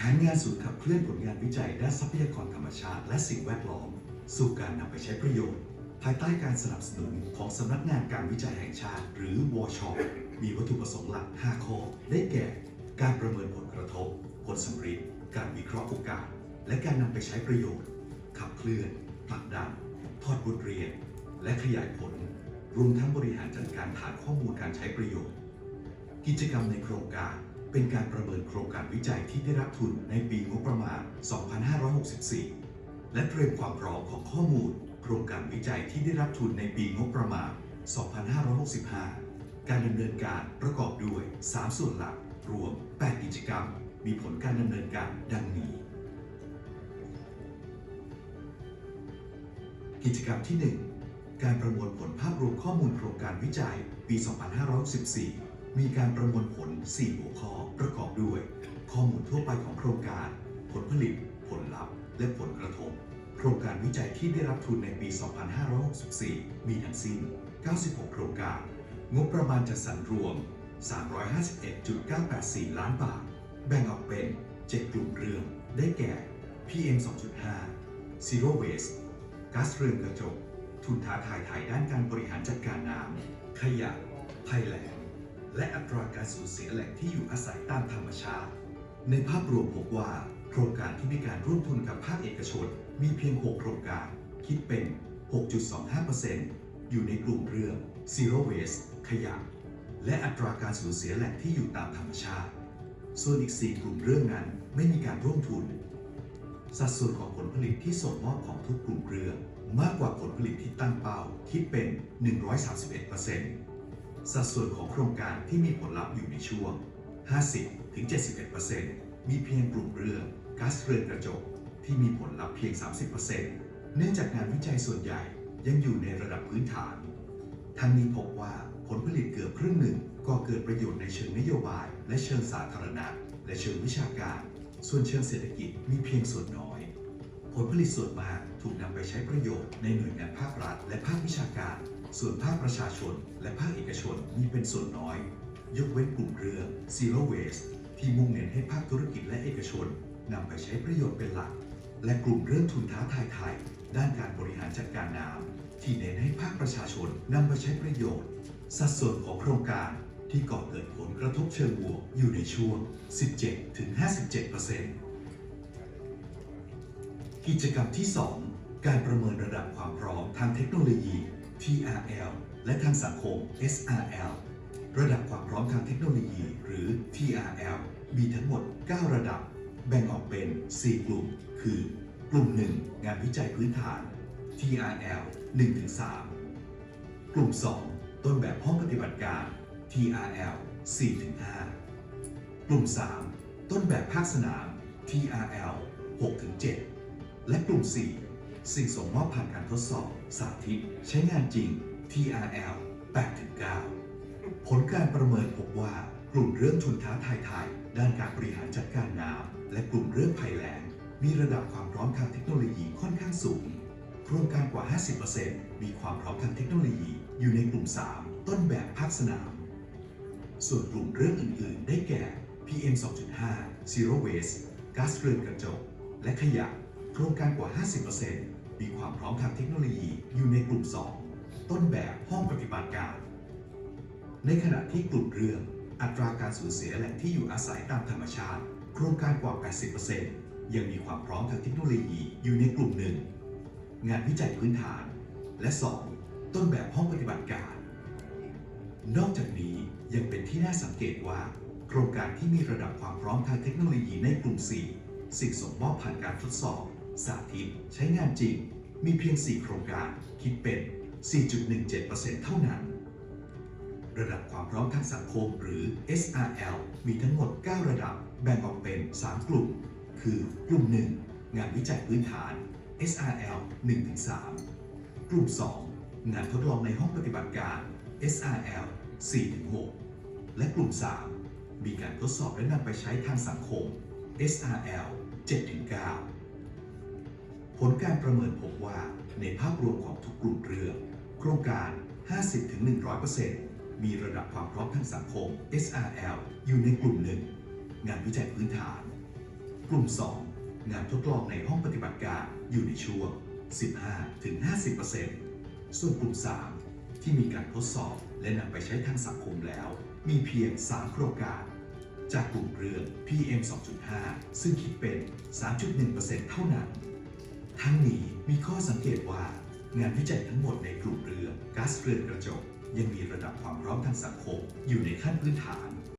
แผนงานศูนย์ขับเคลื่อนผลงานวิจัยด้านทรัพยากรธรรมชาติ และสิ่งแวดล้อม สู่การนำไปใช้ประโยชน์ ภายใต้การสนับสนุนของสำนักงานการวิจัยแห่งชาติ หรือวช มีวัตถุประสงค์หลัก 5 ข้อ ได้แก่ การประเมินผลกระทบ ผลสัมฤทธิ์การวิเคราะห์โอกาส และการนำไปใช้ประโยชน์ ขับเคลื่อนผลักดันทอดบทเรียน และขยายผล รวมทั้งบริหารจัดการฐานข้อมูลการใช้ประโยชน์ กิจกรรมในโครงการ เป็นการประเมินโครงการวิจัยที่ได้รับทุนในปีงบประมาณ 2564 และเตรียมความพร้อมของข้อมูล โครงการวิจัยที่ได้รับทุนในปีงบประมาณ 2565 การดำเนินการประกอบด้วย 3 ส่วนหลัก รวม 8 กิจกรรม มีผลการดำเนินการดังนี้ กิจกรรมที่ 1 การประมวลผลภาพรวมข้อมูลโครงการวิจัยปี 2564 มีการประมวลผล 4 หัวข้อประกอบด้วย ข้อมูลทั่วไปของโครงการ ผลผลิต ผลลัพธ์ และผลกระทบ โครงการวิจัยที่ได้รับทุนในปี 2564 มีทั้งสิ้น 96 โครงการ งบประมาณจัดสรรรวม 351.984 ล้านบาท แบ่งออกเป็น 7 กลุ่มเรื่อง ได้แก่ PM 2.5 Zero Waste ก๊าซเรือนกระจก ทุนท้าทายไทยด้านการบริหารจัดการน้ำ ขยะ ภัยแล้ง และอัตราการสูญเสียแหล่งที่อยู่อาศัยตามธรรมชาติ ในภาพรวมพบว่า โครงการที่มีการร่วมทุนกับภาคเอกชน มีเพียง 6 โครงการ คิดเป็น 6.25%อยู่ในกลุ่มเรื่อง Zero Waste ขยะ และอัตราการสูญเสียแหล่งที่อยู่ตามธรรมชาติ ส่วนอีก 4 กลุ่มเรื่องนั้นไม่มีการร่วมทุน สัดส่วนของผลผลิตที่ส่งมอบของทุกกลุ่มเรื่องมากกว่าผลผลิตที่ตั้งเป้าคิดเป็น 131% สัดส่วนของโครงการที่มีผลลัพธ์อยู่ในช่วง 50-71%มีเพียงกลุ่มเรื่องก๊าซเรือนกระจกที่มีผลลัพธ์เพียง 30%เนื่องจากงานวิจัยส่วนใหญ่ยังอยู่ในระดับพื้นฐาน ทั้งนี้พบว่าผลผลิตเกือบครึ่งหนึ่งก็เกิดประโยชน์ในเชิงนโยบาย และเชิงสาธารณะ และเชิงวิชาการ ส่วนเชิงเศรษฐกิจมีเพียงส่วนน้อย ลผลิตส่วนมากถูกนำไปใช้ประโยชน์ในหน่วยงานภาครัฐ และภาควิชาการ ส่วนภาคประชาชน และภาคเอกชนมีเป็นส่วนน้อย ยกเว้นกลุ่มเรื่อง Zero Waste ที่มุ่งเน้นให้ภาคธุรกิจและเอกชนนำไปใช้ประโยชน์เป็นหลัก และกลุ่มเรื่องทุนท้าทายไทย ด้านการบริหารจัดการน้ำที่เน้นให้ภาคประชาชนนำไปใช้ประโยชน์ สัดส่วนของโครงการที่ก่อเกิดผลกระทบเชิงบวกอยู่ในช่วง 17-57% กิจกรรมที่ 2 การประเมินระดับความพร้อมทางเทคโนโลยี TRL และทางสังคม SRL ระดับความพร้อมทางเทคโนโลยี หรือ TRL มีทั้งหมด 9 ระดับ แบ่งออกเป็น 4 กลุ่ม คือ กลุ่ม 1 งานวิจัยพื้นฐาน TRL 1-3 กลุ่ม 2 ต้นแบบห้องปฏิบัติการ TRL 4-5 กลุ่ม 3 ต้นแบบภาคสนาม TRL 6-7 และกลุ่ม 4 สิ่งส่งมอบผ่านการทดสอบ สาธิต ใช้งานจริง TRL 8-9 ผลการประเมินพบว่ากลุ่มเรื่องทุนท้าทายไทย ด้านการบริหารจัดการน้ำและกลุ่มเรื่องภัยแล้งมีระดับความพร้อมทางเทคโนโลยีค่อนข้างสูง โครงการกว่า 50%มีความพร้อมทางเทคโนโลยีอยู่ในกลุ่ม 3 ต้นแบบภาคสนาม ส่วนกลุ่มเรื่องอื่น ๆ ได้แก่ PM 2.5 Zero Waste ก๊าซเรือนกระจก และขยะ ครงการกว่า 50%มีความพร้อมทางเทคโนโลยีอยู่ในกลุ่ม 2 ต้นแบบห้องปฏิบัติการ ในขณะที่กลุ่มเรื่องอัตราการสูญเสียแหล่งที่อยู่อาศัยตามธรรมชาติ โครงการกว่า 80%ยังมีความพร้อมทางเทคโนโลยีอยู่ในกลุ่มหนึ่งงานวิจัยพื้นฐาน และ 2 ต้นแบบห้องปฏิบัติการ นอกจากนี้ยังเป็นที่น่าสังเกตว่า โครงการที่มีระดับความพร้อมทางเทคโนโลยีในกลุ่ม 4 สิ่งส่งมอบผ่านการทดสอบ สาธิตใช้งานจริง มีเพียง 4 โครงการ คิดเป็น 4.17%เท่านั้น ระดับความพร้อมทางสังคมหรือ SRL มีทั้งหมด 9 ระดับ แบ่งออกเป็น 3 กลุ่ม คือกลุ่ม 1 งานวิจัยพื้นฐาน SRL 1-3 กลุ่ม 2 งานทดลองในห้องปฏิบัติการ SRL 4-6 และกลุ่ม 3 มีการทดสอบและนำไปใช้ทางสังคม SRL 7-9 ผลการประเมินพบว่าในภาพรวมของทุกกลุ่มเรื่อง โครงการ 50-100%มีระดับความพร้อมทางสังคม SRL อยู่ในกลุ่มหนึ่งงานวิจัยพื้นฐาน กลุ่ม 2 งานทดลองในห้องปฏิบัติการอยู่ในช่วง 15-50%ส่วนกลุ่ม 3 ที่มีการทดสอบและนำไปใช้ทางสังคมแล้ว มีเพียง 3 โครงการจากกลุ่มเรื่อง PM 2.5 ซึ่งคิดเป็น 3.1%เท่านั้น ทั้งนี้มีข้อสังเกตว่า งานวิจัยทั้งหมดในกลุ่มเรือก๊าซเรือนกระจก ยังมีระดับความพร้อมทางสังคมอยู่ในขั้นพื้นฐาน